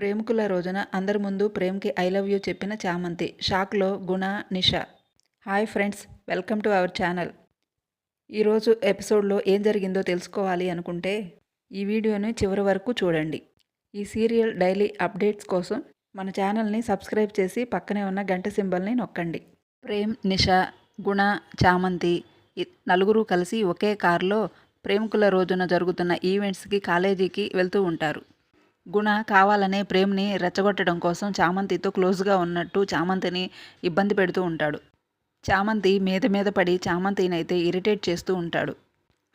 ప్రేమికుల రోజున అందరి ముందు ప్రేమ్కి ఐ లవ్ యూ చెప్పిన చామంతి. షాక్లో Guna Nisha. Hi friends welcome to our channel. ఈరోజు ఎపిసోడ్లో ఏం జరిగిందో తెలుసుకోవాలి అనుకుంటే ఈ వీడియోని చివరి వరకు చూడండి. ఈ సీరియల్ డైలీ అప్డేట్స్ కోసం మన ఛానల్ని సబ్స్క్రైబ్ చేసి పక్కనే ఉన్న గంట సింబల్ని నొక్కండి. ప్రేమ్ నిషా గుణ చామంతి నలుగురు కలిసి ఒకే కారులో ప్రేమికుల రోజున జరుగుతున్న ఈవెంట్స్కి కాలేజీకి వెళ్తూ ఉంటారు. గుణ కావాలనే ప్రేమ్ని రెచ్చగొట్టడం కోసం చామంతితో క్లోజ్గా ఉన్నట్టు చామంతిని ఇబ్బంది పెడుతూ ఉంటాడు. చామంతి మీద మీద పడి చామంతినైతే ఇరిటేట్ చేస్తూ ఉంటాడు.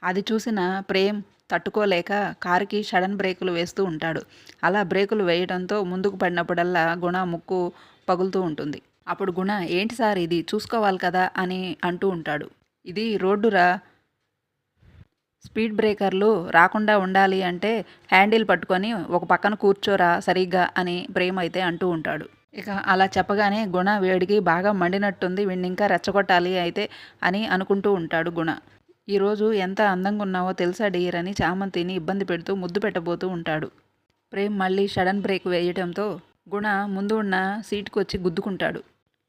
అది చూసిన ప్రేమ్ తట్టుకోలేక కారుకి సడన్ బ్రేకులు వేస్తూ ఉంటాడు. అలా బ్రేకులు వేయడంతో ముందుకు పడినప్పుడల్లా గుణ ముక్కు పగులుతూ ఉంటుంది. అప్పుడు గుణ ఏంటి సార్ ఇది? చూసుకోవాలి కదా అని అంటూ ఉంటాడు. ఇది రోడ్డురా? స్పీడ్ బ్రేకర్లు రాకుండా ఉండాలి అంటే హ్యాండిల్ పట్టుకొని ఒక పక్కన కూర్చోరా సరిగ్గా అని ప్రేమ అయితే అంటూ ఉంటాడు. ఇక అలా చెప్పగానే గుణ వేడికి బాగా మండినట్టుంది వీడిని ఇంకా రెచ్చగొట్టాలి అయితే అని అనుకుంటూ ఉంటాడు గుణ. ఈరోజు ఎంత అందంగా ఉన్నావో తెలుసా డియర్ అని చామంతిని ఇబ్బంది పెడుతూ ముద్దు పెట్టబోతూ ఉంటాడు. ప్రేమ్ మళ్ళీ సడన్ బ్రేక్ వేయడంతో గుణ ముందు ఉన్న సీటుకు వచ్చి గుద్దుకుంటాడు.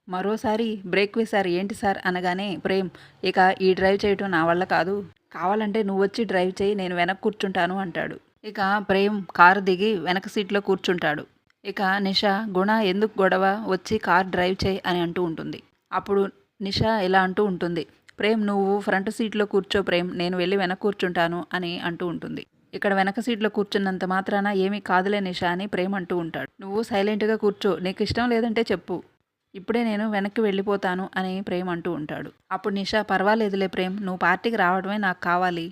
మరోసారి బ్రేక్ వేశారు ఏంటి సార్ అనగానే ప్రేమ్ ఇక ఈ డ్రైవ్ చేయటం నా వల్ల కాదు. కావాలంటే నువ్వు వచ్చి డ్రైవ్ చేయి నేను వెనక్కి కూర్చుంటాను అంటాడు. ఇక ప్రేమ్ కారు దిగి వెనక సీట్లో కూర్చుంటాడు. ఇక నిష గుణ ఎందుకు గొడవ? వచ్చి కార్ డ్రైవ్ చేయి అని అంటూ ఉంటుంది. అప్పుడు నిషా ఇలా అంటూ ఉంటుంది. ప్రేమ్ నువ్వు ఫ్రంట్ సీట్లో కూర్చో ప్రేమ్ నేను వెళ్ళి వెనక కూర్చుంటాను అని అంటూ ఉంటుంది. ఇక్కడ వెనక సీట్లో కూర్చున్నంత మాత్రాన ఏమీ కాదులే నిషా అని ప్రేమ్ అంటూ ఉంటాడు. నువ్వు సైలెంట్గా కూర్చో నీకు ఇష్టం లేదంటే చెప్పు. ఇప్పుడే నేను వెనక్కి వెళ్ళిపోతాను అని ప్రేమ్ అంటూ ఉంటాడు. అప్పుడు నిషా పర్వాలేదులే ప్రేమ్ నువ్వు పార్టీకి రావడమే నాకు కావాలి.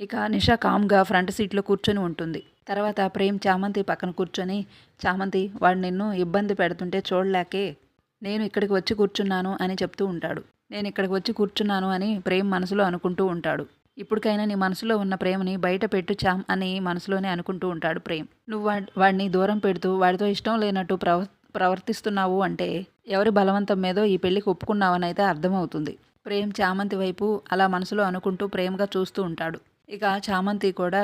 ఇక నిషా కామ్గా ఫ్రంట్ సీట్లో కూర్చొని ఉంటుంది. తర్వాత ప్రేమ్ చామంతి పక్కన కూర్చొని చామంతి వాడు నిన్ను ఇబ్బంది పెడుతుంటే చూడలేకే నేను ఇక్కడికి వచ్చి కూర్చున్నాను అని చెప్తూ ఉంటాడు. నేను ఇక్కడికి వచ్చి కూర్చున్నాను అని ప్రేమ్ మనసులో అనుకుంటూ ఉంటాడు. ఇప్పటికైనా నీ మనసులో ఉన్న ప్రేమని బయట పెట్టు చామ్ అని మనసులోనే అనుకుంటూ ఉంటాడు ప్రేమ్. నువ్వు వాడిని దూరం పెడుతూ వాడితో ఇష్టం లేనట్టు ప్రవ ప్రవర్తిస్తున్నావు అంటే ఎవరి బలవంతం మీదో ఈ పెళ్ళికి ఒప్పుకున్నావని అయితే అర్థమవుతుంది. ప్రేమ్ చామంతి వైపు అలా మనసులో అనుకుంటూ ప్రేమగా చూస్తూ ఉంటాడు. ఇక చామంతి కూడా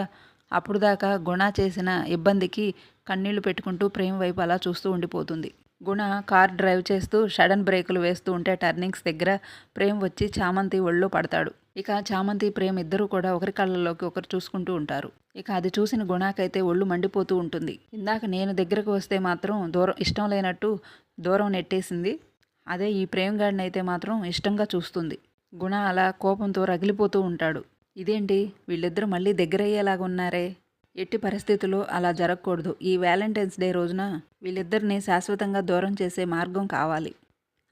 అప్పుడు దాకా గుణ చేసిన ఇబ్బందికి కన్నీళ్ళు పెట్టుకుంటూ ప్రేమ వైపు అలా చూస్తూ ఉండిపోతుంది. గుణ కార్ డ్రైవ్ చేస్తూ సడన్ బ్రేకులు వేస్తూ ఉంటే టర్నింగ్స్ దగ్గర ప్రేమ్ వచ్చి చామంతి ఒళ్ళు పడతాడు. ఇక చామంతి ప్రేమ్ ఇద్దరూ కూడా ఒకరి కళ్ళలోకి ఒకరు చూసుకుంటూ ఉంటారు. ఇక అది చూసిన గుణాకైతే ఒళ్ళు మండిపోతూ ఉంటుంది. ఇందాక నేను దగ్గరకు వస్తే మాత్రం దూరం ఇష్టం లేనట్టు దూరం నెట్టేసింది. అదే ఈ ప్రేమ్ గాడిని అయితే మాత్రం ఇష్టంగా చూస్తుంది. గుణ అలా కోపంతో రగిలిపోతూ ఉంటాడు. ఇదేంటి? వీళ్ళిద్దరూ మళ్ళీ దగ్గరయ్యేలాగా ఉన్నారే ఎట్టి పరిస్థితుల్లో అలా జరగకూడదు. ఈ వ్యాలంటైన్స్ డే రోజున వీళ్ళిద్దరిని శాశ్వతంగా దూరం చేసే మార్గం కావాలి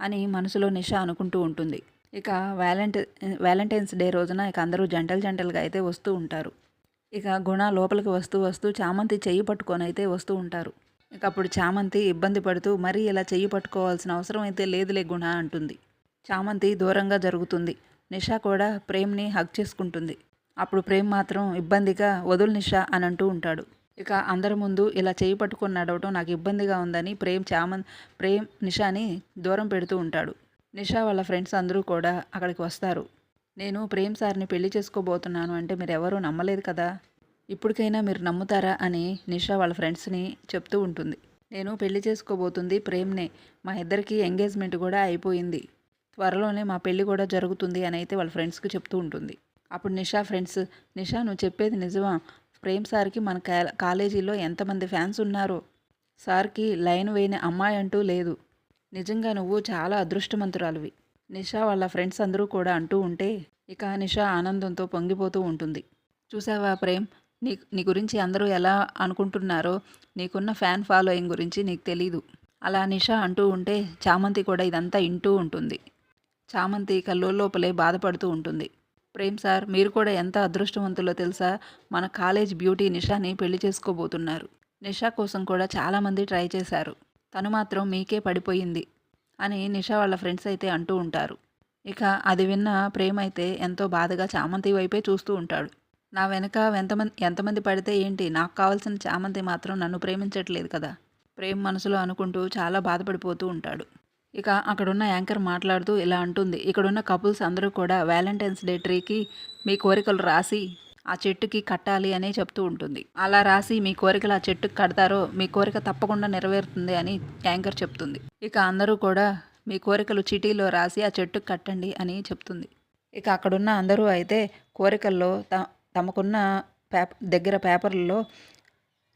అని మనసులో నిష అనుకుంటూ ఉంటుంది. ఇక వ్యాలంటై వ్యాలంటైన్స్ డే రోజున ఇక అందరూ జంటలు జంటలుగా అయితే వస్తూ ఉంటారు. ఇక గుణ లోపలికి వస్తూ వస్తూ చామంతి చెయ్యి పట్టుకొని అయితే వస్తూ ఉంటారు. ఇక అప్పుడు చామంతి ఇబ్బంది పడుతూ మరీ ఇలా చెయ్యి పట్టుకోవాల్సిన అవసరం అయితే లేదులే గుణ అంటుంది. చామంతి దూరంగా జరుగుతుంది. నిషా కూడా ప్రేమ్ని హగ్ చేసుకుంటుంది. అప్పుడు ప్రేమ్ మాత్రం ఇబ్బందిగా వదులు నిషా అని అంటూ ఉంటాడు. ఇక అందరి ముందు ఇలా చేయి పట్టుకొని నడవటం నాకు ఇబ్బందిగా ఉందని ప్రేమ్ చామన్ ప్రేమ్ నిషాని దూరం పెడుతూ ఉంటాడు. నిషా వాళ్ళ ఫ్రెండ్స్ అందరూ కూడా అక్కడికి వస్తారు. నేను ప్రేమ్ సార్ని పెళ్ళి చేసుకోబోతున్నాను అంటే మీరు ఎవరూ నమ్మలేదు కదా? ఇప్పటికైనా మీరు నమ్ముతారా అని నిషా వాళ్ళ ఫ్రెండ్స్ని చెప్తూ ఉంటుంది. నేను పెళ్ళి చేసుకోబోతుంది ప్రేమ్నే. మా ఇద్దరికి ఎంగేజ్మెంట్ కూడా అయిపోయింది. త్వరలోనే మా పెళ్ళి కూడా జరుగుతుంది అని అయితే వాళ్ళ ఫ్రెండ్స్కి చెప్తూ ఉంటుంది. అప్పుడు నిషా ఫ్రెండ్స్ నిషా నువ్వు చెప్పేది నిజమా? ప్రేమ్ సార్కి మన కాలేజీలో ఎంతమంది ఫ్యాన్స్ ఉన్నారో? సార్కి లైన్ వేయని అమ్మాయి అంటూ లేదు. నిజంగా నువ్వు చాలా అదృష్టవంతురాలివి. నిషా వాళ్ళ ఫ్రెండ్స్ అందరూ కూడా అంటూ ఉంటే ఇక నిషా ఆనందంతో పొంగిపోతూ ఉంటుంది. చూసావా ప్రేమ్? నీ నీ గురించి అందరూ ఎలా అనుకుంటున్నారో నీకున్న ఫ్యాన్ ఫాలోయింగ్ గురించి నీకు తెలీదు. అలా నిషా అంటూ ఉంటే చామంతి కూడా ఇదంతా ఇంటూ ఉంటుంది. చామంతి లోపలే బాధపడుతూ ఉంటుంది. ప్రేమ్ సార్ మీరు కూడా ఎంత అదృష్టవంతులో తెలుసా? మన కాలేజ్ బ్యూటీ నిషాని పెళ్ళి చేసుకోబోతున్నారు. నిషా కోసం కూడా చాలామంది ట్రై చేశారు. తను మాత్రం మీకే పడిపోయింది అని నిషా వాళ్ళ ఫ్రెండ్స్ అయితే అంటూ ఉంటారు. ఇక అది విన్న ప్రేమ్ అయితే ఎంతో బాధగా చామంతి వైపే చూస్తూ ఉంటాడు. నా వెనక ఎంతమంది ఎంతమంది పడితే ఏంటి? నాకు కావాల్సిన చామంతి మాత్రం నన్ను ప్రేమించట్లేదు కదా? ప్రేమ్ మనసులో అనుకుంటూ చాలా బాధపడిపోతూ ఉంటాడు. ఇక అక్కడున్న యాంకర్ మాట్లాడుతూ ఇలా అంటుంది. ఇక్కడున్న కపుల్స్ అందరూ కూడా వ్యాలంటైన్స్ డే ట్రీకి మీ కోరికలు రాసి ఆ చెట్టుకి కట్టాలి అని చెప్తూ ఉంటుంది. అలా రాసి మీ కోరికలు ఆ చెట్టుకి కడతారో మీ కోరిక తప్పకుండా నెరవేరుతుంది అని యాంకర్ చెప్తుంది. ఇక అందరూ కూడా మీ కోరికలు చిటీలో రాసి ఆ చెట్టుకు కట్టండి అని చెప్తుంది. ఇక అక్కడున్న అందరూ అయితే కోరికల్లో త తమకున్న పేప దగ్గర పేపర్లలో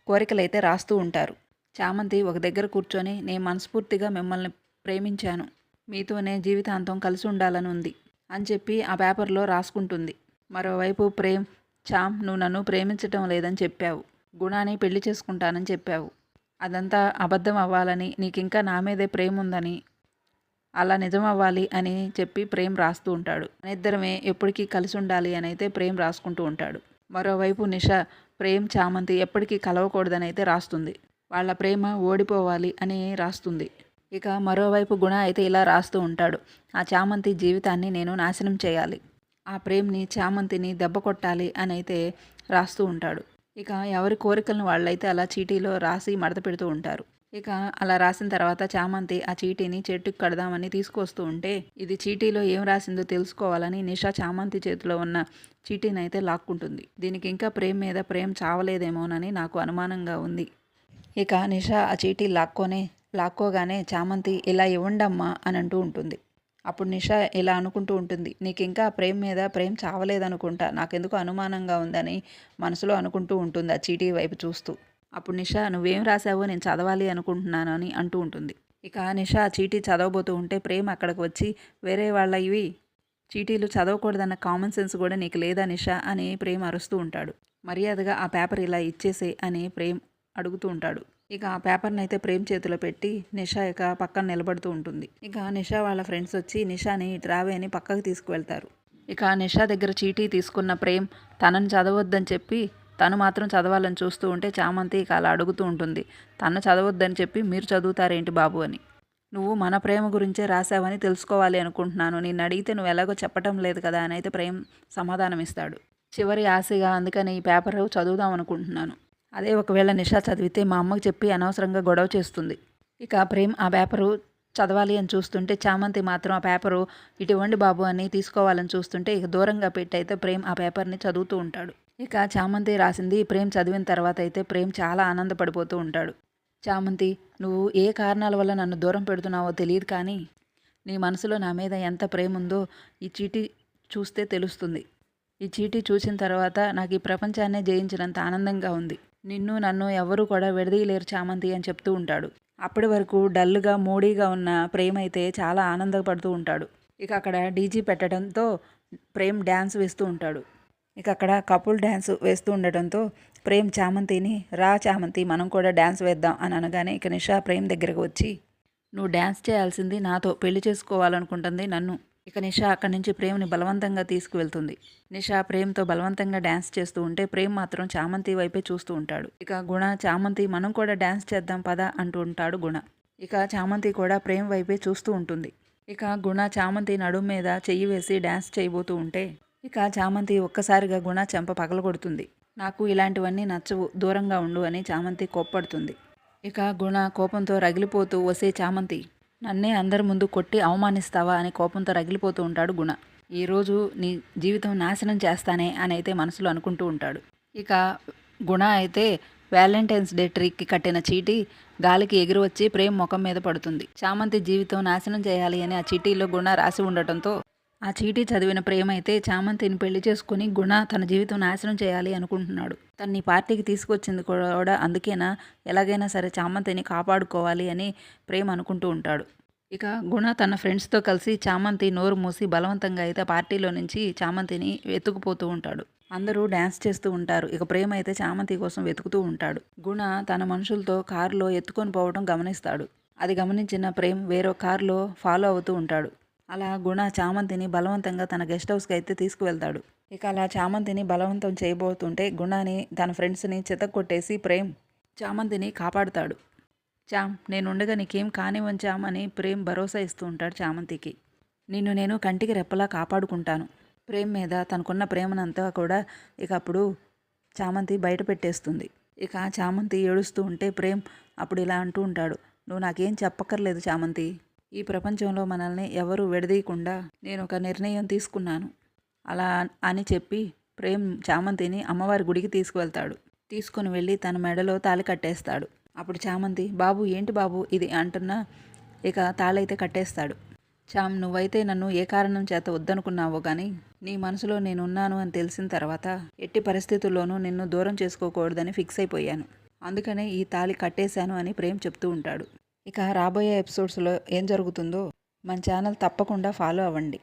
కోరికలు అయితే రాస్తూ ఉంటారు. చామంతి ఒక దగ్గర కూర్చొని నేను మనస్ఫూర్తిగా మిమ్మల్ని ప్రేమించాను. మీతోనే జీవితాంతం కలిసి ఉండాలని ఉంది అని చెప్పి ఆ పేపర్లో రాసుకుంటుంది. మరోవైపు ప్రేమ్ చామ్ నువ్వు నన్ను ప్రేమించటం లేదని చెప్పావు. గుణాన్ని పెళ్ళి చేసుకుంటానని చెప్పావు. అదంతా అబద్ధం అవ్వాలని నీకు ఇంకా నా మీదే ప్రేమ ఉందని అలా నిజం అవ్వాలి అని చెప్పి ప్రేమ్ రాస్తూ ఉంటాడు. ఇద్దరమే ఎప్పటికీ కలిసి ఉండాలి అని అయితే ప్రేమ్ రాసుకుంటూ ఉంటాడు. మరోవైపు నిష ప్రేమ్ చామంతి ఎప్పటికీ కలవకూడదని అయితే రాస్తుంది. వాళ్ళ ప్రేమ ఓడిపోవాలి అని రాస్తుంది. ఇక మరోవైపు గుణ అయితే ఇలా రాస్తూ ఉంటాడు. ఆ చామంతి జీవితాన్ని నేను నాశనం చేయాలి. ఆ ప్రేమ్ని చామంతిని దెబ్బ కొట్టాలి అని అయితే రాస్తూ ఉంటాడు. ఇక ఎవరి కోరికలను వాళ్ళైతే అలా చీటీలో రాసి మడత పెడుతూ ఉంటారు. ఇక అలా రాసిన తర్వాత చామంతి ఆ చీటీని చెట్టుకు కడదామని తీసుకొస్తూ ఉంటే ఇది చీటీలో ఏం రాసిందో తెలుసుకోవాలని నిషా చామంతి చేతిలో ఉన్న చీటీని అయితే లాక్కుంటుంది. దీనికి ఇంకా ప్రేమ్ మీద ప్రేమ్ చావలేదేమోనని నాకు అనుమానంగా ఉంది. ఇక నిషా ఆ చీటీ లాక్కొనే లాక్కోగానే చామంతి ఇలా ఇవ్వండమ్మా అని అంటూ ఉంటుంది. అప్పుడు నిషా ఇలా అనుకుంటూ ఉంటుంది. నీకు ఇంకా ప్రేమ్ మీద ప్రేమ్ చావలేదనుకుంటా. నాకెందుకు అనుమానంగా ఉందని మనసులో అనుకుంటూ ఉంటుంది ఆ చీటీ వైపు చూస్తూ. అప్పుడు నిషా నువ్వేం రాసావో నేను చదవాలి అనుకుంటున్నాను అని అంటూ ఉంటుంది. ఇక నిషా ఆ చీటీ చదవబోతూ ఉంటే ప్రేమ్ అక్కడికి వచ్చి వేరే వాళ్ళ ఇవి చీటీలు చదవకూడదన్న కామన్ సెన్స్ కూడా నీకు లేదా నిషా అని ప్రేమ్ అరుస్తూ ఉంటాడు. మర్యాదగా ఆ పేపర్ ఇలా ఇచ్చేసే అని ప్రేమ్ అడుగుతూ ఉంటాడు. ఇక ఆ పేపర్ని అయితే ప్రేమ్ చేతిలో పెట్టి నిషా ఇక పక్కన నిలబడుతూ ఉంటుంది. ఇక నిషా వాళ్ళ ఫ్రెండ్స్ వచ్చి నిషాని రావే అని పక్కకు తీసుకువెళ్తారు. ఇక నిషా దగ్గర చీటీ తీసుకున్న ప్రేమ్ తనని చదవద్దని చెప్పి తను మాత్రం చదవాలని చూస్తూ ఉంటే చామంతి ఇక అలా అడుగుతూ ఉంటుంది. తను చదవద్దని చెప్పి మీరు చదువుతారేంటి బాబు అని. నువ్వు మన ప్రేమ గురించే రాసావని తెలుసుకోవాలి అనుకుంటున్నాను. నేను అడిగితే నువ్వు ఎలాగో చెప్పటం లేదు కదా అని అయితే ప్రేమ్ సమాధానం ఇస్తాడు చివరి ఆశగా అందుకని ఈ పేపర్ చదువుదాం అనుకుంటున్నాను. అదే ఒకవేళ నిషా చదివితే మా అమ్మకి చెప్పి అనవసరంగా గొడవ చేస్తుంది. ఇక ప్రేమ్ ఆ పేపరు చదవాలి అని చూస్తుంటే చామంతి మాత్రం ఆ పేపరు ఇటువంటి బాబు అని తీసుకోవాలని చూస్తుంటే ఇక దూరంగా పెట్టి అయితే ప్రేమ్ ఆ పేపర్ని చదువుతూ ఉంటాడు. ఇక చామంతి రాసింది ప్రేమ్ చదివిన తర్వాత అయితే ప్రేమ్ చాలా ఆనందపడిపోతూ ఉంటాడు. చామంతి నువ్వు ఏ కారణాల వల్ల నన్ను దూరం పెడుతున్నావో తెలియదు కానీ నీ మనసులో నా మీద ఎంత ప్రేమ ఉందో ఈ చీటీ చూస్తే తెలుస్తుంది. ఈ చీటీ చూసిన తర్వాత నాకు ఈ ప్రపంచాన్నే జయించినంత ఆనందంగా ఉంది. నిన్ను నన్ను ఎవరు కూడా విడదీయలేరు చామంతి అని చెప్తూ ఉంటాడు. అప్పటి వరకు డల్గా మూడీగా ఉన్న ప్రేమ్ అయితే చాలా ఆనందపడుతూ ఉంటాడు. ఇక అక్కడ డీజీ పెట్టడంతో ప్రేమ్ డ్యాన్స్ వేస్తూ ఉంటాడు. ఇక అక్కడ కపుల్ డ్యాన్స్ వేస్తూ ఉండటంతో ప్రేమ్ చామంతిని రా చామంతి మనం కూడా డ్యాన్స్ వేద్దాం అని అనగానే ఇక నిషా ప్రేమ్ దగ్గరకు వచ్చి నువ్వు డ్యాన్స్ చేయాల్సింది నాతో పెళ్ళి చేసుకోవాలనుకుంటుంది నన్ను. ఇక నిషా అక్కడి నుంచి ప్రేమ్ని బలవంతంగా తీసుకువెళ్తుంది. నిషా ప్రేమ్తో బలవంతంగా డ్యాన్స్ చేస్తూ ఉంటే ప్రేమ్ మాత్రం చామంతి వైపే చూస్తూ ఉంటాడు. ఇక గుణ చామంతి మనం కూడా డ్యాన్స్ చేద్దాం పదా అంటూ ఉంటాడు గుణ. ఇక చామంతి కూడా ప్రేమ్ వైపే చూస్తూ ఉంటుంది. ఇక గుణ చామంతి నడుము మీద చెయ్యి వేసి డ్యాన్స్ చేయబోతూ ఉంటే ఇక చామంతి ఒక్కసారిగా గుణ చెంప పగలగొడుతుంది. నాకు ఇలాంటివన్నీ నచ్చవు దూరంగా ఉండు అని చామంతి కోప్పడుతుంది. ఇక గుణ కోపంతో రగిలిపోతూ వసే చామంతి నన్నే అందరి ముందు కొట్టి అవమానిస్తావా అని కోపంతో రగిలిపోతూ ఉంటాడు గుణ. ఈరోజు నీ జీవితం నాశనం చేస్తానే అని అయితే మనసులో అనుకుంటూ ఉంటాడు. ఇక గుణ అయితే వ్యాలంటైన్స్ డే ట్రీకి కట్టిన చీటీ గాలికి ఎగిరి వచ్చి ప్రేమ్ ముఖం మీద పడుతుంది. చామంతి జీవితం నాశనం చేయాలి అని ఆ చీటీలో గుణ రాసి ఉండటంతో ఆ చీటీ చదివిన ప్రేమ అయితే చామంతిని పెళ్ళి చేసుకుని గుణ తన జీవితం నాశనం చేయాలి అనుకుంటున్నాడు. తన్ని పార్టీకి తీసుకొచ్చింది కూడా అందుకేనా? ఎలాగైనా సరే చామంతిని కాపాడుకోవాలి అని ప్రేమ అనుకుంటూ ఉంటాడు. ఇక గుణ తన ఫ్రెండ్స్తో కలిసి చామంతి నోరు మూసి బలవంతంగా అయితే పార్టీలో నుంచి చామంతిని వెతుకుపోతూ ఉంటాడు. అందరూ డ్యాన్స్ చేస్తూ ఉంటారు. ఇక ప్రేమ అయితే చామంతి కోసం వెతుకుతూ ఉంటాడు. గుణ తన మనుషులతో కారులో ఎత్తుకొని పోవడం గమనిస్తాడు. అది గమనించిన ప్రేమ్ వేరో కారులో ఫాలో అవుతూ ఉంటాడు. అలా గుణ చామంతిని బలవంతంగా తన గెస్ట్ హౌస్కి అయితే తీసుకువెళ్తాడు. ఇక అలా చామంతిని బలవంతం చేయబోతుంటే గుణాని తన ఫ్రెండ్స్ని చెతక్కొట్టేసి ప్రేమ్ చామంతిని కాపాడుతాడు. చామ్ నేనుండగా నీకేం కానివ్వంచామని చామ్ అని ప్రేమ్ భరోసా ఇస్తూ ఉంటాడు చామంతికి. నిన్ను నేను కంటికి రెప్పలా కాపాడుకుంటాను. ప్రేమ్ మీద తనకున్న ప్రేమనంతా కూడా ఇక అప్పుడు చామంతి బయట పెట్టేస్తుంది. ఇక చామంతి ఏడుస్తూ ఉంటే ప్రేమ్ అప్పుడు ఇలా అంటూ ఉంటాడు. నువ్వు నాకేం చెప్పక్కర్లేదు చామంతి. ఈ ప్రపంచంలో మనల్ని ఎవరు విడదీయకుండా నేను ఒక నిర్ణయం తీసుకున్నాను. అలా అని చెప్పి ప్రేమ్ చామంతిని అమ్మవారి గుడికి తీసుకువెళ్తాడు. తీసుకుని వెళ్ళి తన మెడలో తాళి కట్టేస్తాడు. అప్పుడు చామంతి బాబు ఏంటి బాబు ఇది? అంటున్నా ఇక తాళైతే కట్టేస్తాడు. చామ్ నువ్వైతే నన్ను ఏ కారణం చేత వద్దనుకున్నావో కానీ నీ మనసులో నేనున్నాను అని తెలిసిన తర్వాత ఎట్టి పరిస్థితుల్లోనూ నిన్ను దూరం చేసుకోకూడదని ఫిక్స్ అయిపోయాను. అందుకనే ఈ తాళి కట్టేశాను అని ప్రేమ్ చెప్తూ ఉంటాడు. ఇక రాబోయే ఎపిసోడ్స్లో ఏం జరుగుతుందో మన ఛానల్ తప్పకుండా ఫాలో అవ్వండి.